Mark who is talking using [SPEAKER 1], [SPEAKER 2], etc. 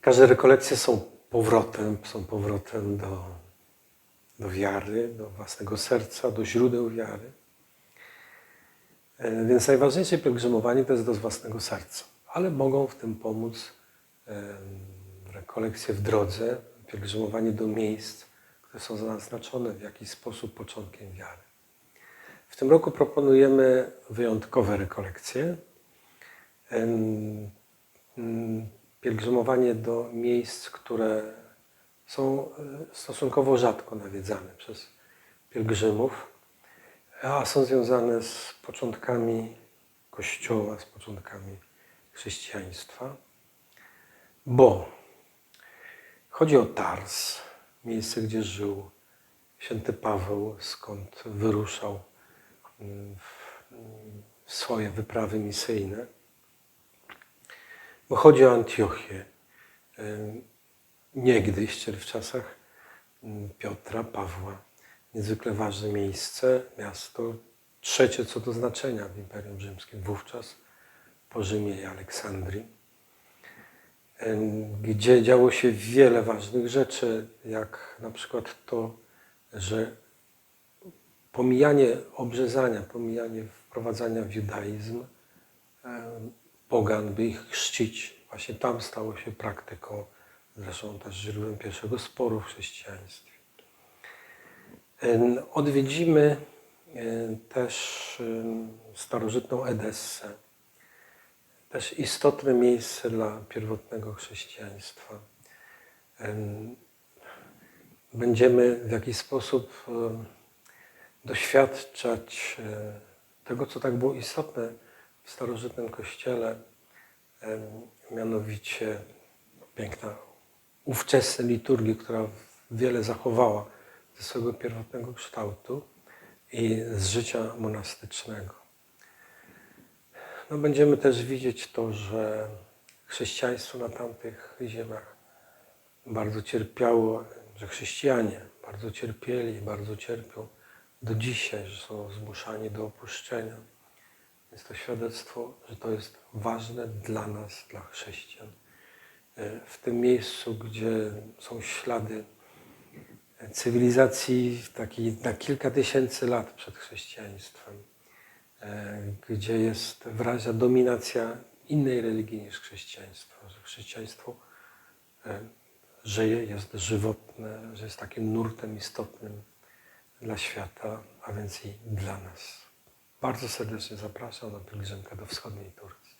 [SPEAKER 1] Każde rekolekcje są powrotem, są powrotem do, do wiary, do własnego serca, do źródeł wiary. E, Więc najważniejsze pielgrzymowanie to jest do własnego serca, ale mogą w tym pomóc rekolekcje w drodze, pielgrzymowanie do miejsc, które są zaznaczone w jakiś sposób początkiem wiary. W tym roku proponujemy wyjątkowe rekolekcje. Pielgrzymowanie do miejsc, które są e, stosunkowo rzadko nawiedzane przez pielgrzymów, a są związane z początkami Kościoła, z początkami chrześcijaństwa, bo chodzi o Tars, miejsce, gdzie żył święty Paweł, skąd wyruszał mm, w mm, swoje wyprawy misyjne. Bo chodzi o Antiochię. Niegdyś, czyli w czasach ym, Piotra, Pawła. Niezwykle ważne miejsce, miasto, trzecie co do znaczenia w Imperium Rzymskim, wówczas po Rzymie i Aleksandrii, gdzie działo się wiele ważnych rzeczy, jak na przykład to, że pomijanie obrzezania, pomijanie wprowadzania w judaizm, pogan, by ich chrzcić. Właśnie tam stało się praktyką, zresztą też źródłem pierwszego sporu w chrześcijaństwie. Odwiedzimy też starożytną Edessę, też istotne miejsce dla pierwotnego chrześcijaństwa. Em, Będziemy w jakiś sposób doświadczać e, tego, co tak było istotne w starożytnym kościele, mianowicie piękna ówczesna liturgia, która wiele zachowała ze swojego pierwotnego kształtu i z życia monastycznego. No, będziemy też widzieć to, że chrześcijaństwo na tamtych ziemiach bardzo cierpiało, że chrześcijanie bardzo cierpieli bardzo cierpią do dzisiaj, że są zmuszani do opuszczenia. Jest to świadectwo, że to jest ważne dla nas, dla chrześcijan. E, W tym miejscu, gdzie są ślady cywilizacji takiej na kilka tysięcy lat przed chrześcijaństwem, e, gdzie jest wyraźna dominacja innej religii niż chrześcijaństwo, że chrześcijaństwo e, żyje, jest żywotne, że jest takim nurtem istotnym dla świata, a więc i dla nas. Bardzo serdecznie zapraszam na pielgrzymkę do wschodniej Turcji.